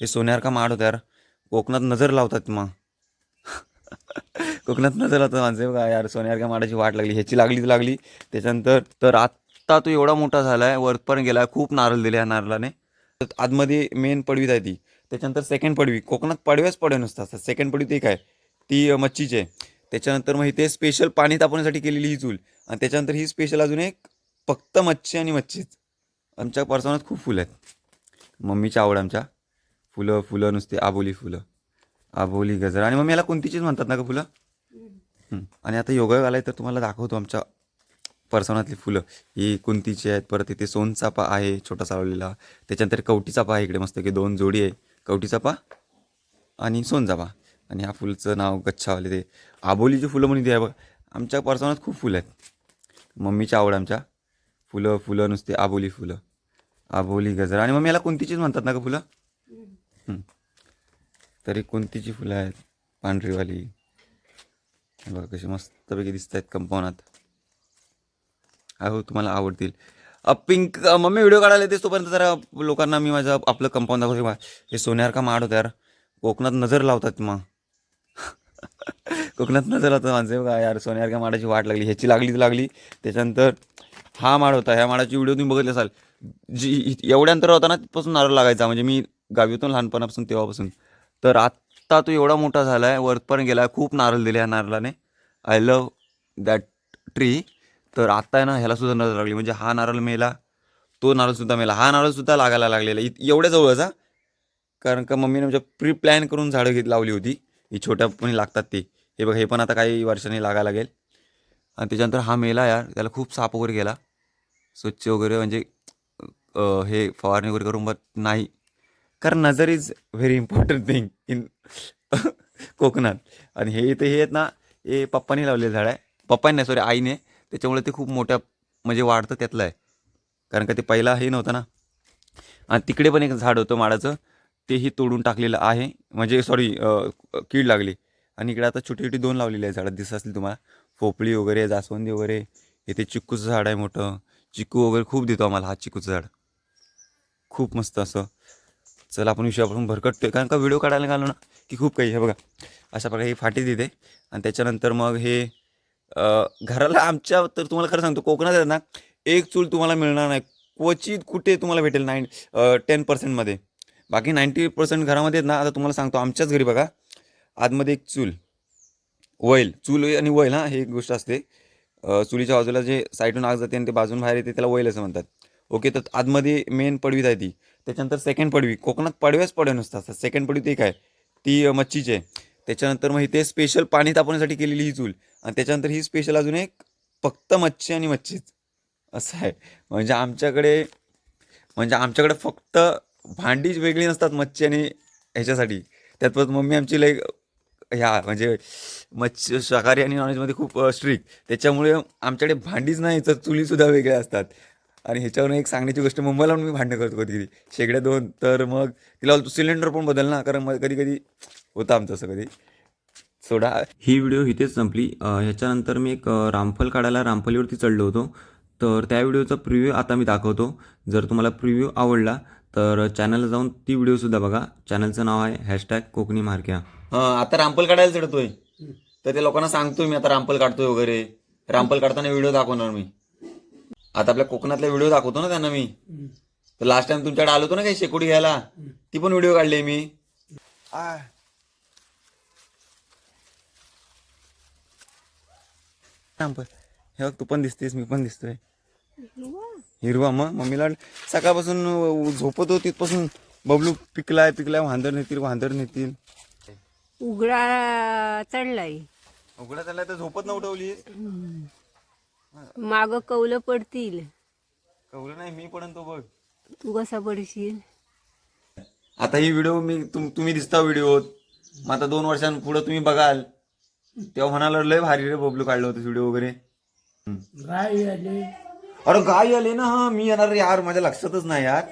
हे सोन्यार का माड होतं यार कोकणात नजर लावतात मग. कोकणात नजर लावतात माणसं. का यार सोन्यार का माडाची वाट लागली? ह्याची लागली ती लागली. त्याच्यानंतर तर आत्ता तो एवढा मोठा झाला आहे वरपर्यंत गेला खूप नारळ दिले या नारळाने. तर आतमध्ये मेन पडवीत आहे ती. त्याच्यानंतर सेकंड पडवी. कोकणात पडव्याच पडव्या नसतात सेकंड पडवी ती काय? ती मच्छीची. आहे त्याच्यानंतर मग इथे स्पेशल पाणी तापवण्यासाठी केलेली ही चूल आणि त्याच्यानंतर ही स्पेशल अजून एक फक्त मच्छी आणि मच्छीच. आमच्या परसावनात खूप फुलं आहेत. मम्मीची आवड आमच्या. फुलं फुलं नुसते आबोली फुलं. आबोली गजरा. आणि मग याला कोणतीचीच म्हणतात ना का फुलं? हं. आणि आता योगायोग आलाय तर तुम्हाला दाखवतो आमच्या परसवनातली फुलं. ही कुंतीची आहेत परत इथे सोनचापा आहे छोटासा लावलेला त्याच्यानंतर कवटी चापा आहे इकडे मस्त की दोन जोडी आहे. कवटी चापा आणि सोनचापा आणि ह्या फुलचं नाव गच्छावाले ते. आबोलीची फुलं म्हणून इथे आहे बघ. आमच्या परसवनात खूप फुलं आहेत. मम्मीची आवड आमच्या. फुलं फुलं नुसते आबोली फुलं. आबोली गजरा. आणि मम्मी याला कोणतीचीच म्हणतात ना का फुलं? तरी कोणतीची फुलं आहेत? पांढरीवाली. बघा कशी मस्तपैकी दिसत आहेत कंपाऊंडात. हो तुम्हाला आवडतील. पिंक मम्मी व्हिडिओ काढायला येते तोपर्यंत जरा लोकांना मी माझं आपलं कंपाऊंड दाखवतो. बा हे सोन्यार का माड होतं यार? कोकणात नजर लावतात मग. कोकणात नजर लावतात माणसं. बघा यार सोन्यार का माडाची वाट लागली? ह्याची लागली लागली. त्याच्यानंतर हा माड होता. ह्या माडाची व्हिडिओ तुम्ही बघितले असाल. जी एवढ्या अंतर होता ना तिथपासून नारळ लागायचा. म्हणजे मी गावी लहानपणापासून तेव्हापासून. तर आत्ता तो एवढा मोठा झाला आहे वरपर्यंत गेला आहे खूप नारळ दिले ह्या नारळाने. आय लव दॅट ट्री तर आत्ता आहे ना ह्याला सुद्धा नजर लागली. म्हणजे हा नारळ मेला तो नारळसुद्धा मेला. हा नारळसुद्धा लागायला लागलेला. इत- एवढ्या जवळचा. कारण का मम्मीने म्हणजे प्री प्लॅन करून झाडं घेत लावली होती. ही छोट्या पण लागतात ती. हे बघ हे पण आता काही वर्षांनी लागायला लागेल. आणि त्याच्यानंतर हा मेला यार. त्याला खूप साप वगैरे गेला. स्वच्छ वगैरे म्हणजे हे फवारणी वगैरे करून बघ नाही. कारण नजर is very important thing in कोकणात. आणि हे इथे हे आहेत ना हे पप्पाने लावलेलं झाड आहे. पप्पाने नाही सॉरी आईने. त्याच्यामुळे ते खूप मोठ्या म्हणजे वाढतं त्यातलं आहे. कारण का ते पहिला हे नव्हतं ना. आणि तिकडे पण एक झाड होतं माडाचं. तेही तोडून टाकलेलं आहे. म्हणजे सॉरी कीड लागली. आणि इकडे आता छोटी छोटी दोन लावलेली आहे झाडं. दिसत असतील तुम्हाला. पोपळी वगैरे जास्वंदी वगैरे. इथे चिक्कूचं झाड आहे मोठं. चिक्कू वगैरे खूप देतो आम्हाला हा चिक्कूचं झाड. खूप मस्त असं. चला आपण विषयापासून भरकटतोय कारण का व्हिडिओ काढायला घालो ना की खूप काही हे बघा. अशा प्रकारे ही फाटी देते. आणि त्याच्यानंतर मग हे घराला आमच्या तर तुम्हाला खरं सांगतो कोकणात आहेत ना एक चूल तुम्हाला मिळणार नाही. क्वचित कुठे तुम्हाला भेटेल नाईन टेन पर्सेंटमध्ये बाकी नाईंटी पर्सेंट घरामध्ये आहेत ना आता तुम्हाला सांगतो आमच्याच घरी बघा आतमध्ये एक चूल. वैल चूल आणि वैल हां हे एक गोष्ट असते. चुलीच्या बाजूला जे साईडून आग जाते आणि ते बाजून बाहेर येते त्याला वैल असं म्हणतात. ओके तर आतमध्ये मेन पडवीत आहे ती. त्याच्यानंतर सेकंड पडवी. कोकणात पडव्याच पडव्या नसतात. सेकंड पडवी ती काय ती मच्छीची आहे. त्याच्यानंतर मग इथे स्पेशल पाणी तापवण्यासाठी केलेली ही चूल. आणि त्याच्यानंतर ही स्पेशल अजून एक फक्त मच्छी आणि मच्छीच. असं आहे. म्हणजे आमच्याकडे म्हणजे आमच्याकडे फक्त भांडीच वेगळी नसतात मच्छी आणि ह्याच्यासाठी. त्यात परत मम्मी आमची लई ह्या म्हणजे मच्छी शाकाहारी आणि नॉनव्हेजमध्ये खूप स्ट्रिक्ट त्याच्यामुळे आमच्याकडे भांडीच नाही तर चुलीसुद्धा वेगळ्या असतात. आणि ह्याच्यावरून एक सांगण्याची गोष्ट मुंबईला मी भांडणं करतो कधी कधी शेगड्या दोन तर मग तिला सिलेंडर पण बदल ना. कारण मग कधी कधी होतं आमचं असं कधी. सोडा. ही व्हिडिओ इथेच संपली. ह्याच्यानंतर मी एक रामफल काढायला रामफलीवरती चढलो होतो. तर त्या व्हिडिओचा प्रिव्ह्यू आता मी दाखवतो. जर तुम्हाला प्रिव्ह्यू आवडला तर चॅनलला जाऊन ती व्हिडिओसुद्धा बघा. चॅनलचं नाव आहे हॅशटॅग कोकणी मार्क्या. आता रामपल काढायला चढतोय. तर ते लोकांना सांगतोय मी आता रामपल काढतोय वगैरे. रामपल काढताना व्हिडिओ दाखवणार मी. आता आपल्या कोकणातला व्हिडिओ दाखवतो ना त्यांना मी. तर लास्ट टाइम तुमच्याकडे आलो होतो ना काही शेकोडी घ्यायला ती पण व्हिडिओ काढली मी. हे बघ तू पण दिसतेस मी पण दिसतोय. हिरवा? मग मम्मीला सकाळपासून झोपत होती तिथपासून बबलू पिकलाय पिकलाय वांदर नेतील वांदर नेतील. उघडा चढलाय. उघडा चाललाय तर झोपत न उठवली माग कौलं पडतील. कवलं नाही मी पण तो बघ. तू कसा पडशील? आता ही व्हिडिओ मी तुम- तुम्ही दिसता व्हिडिओत मग आता दोन वर्षांपुढे तुम्ही बघाल. तेव्हा म्हणाला लय भारी रे बबलू काढलं होतं व्हिडिओ वगैरे. गाय आले. अरे गाय आले ना हा मी येणार यार माझ्या लक्षातच नाही यार.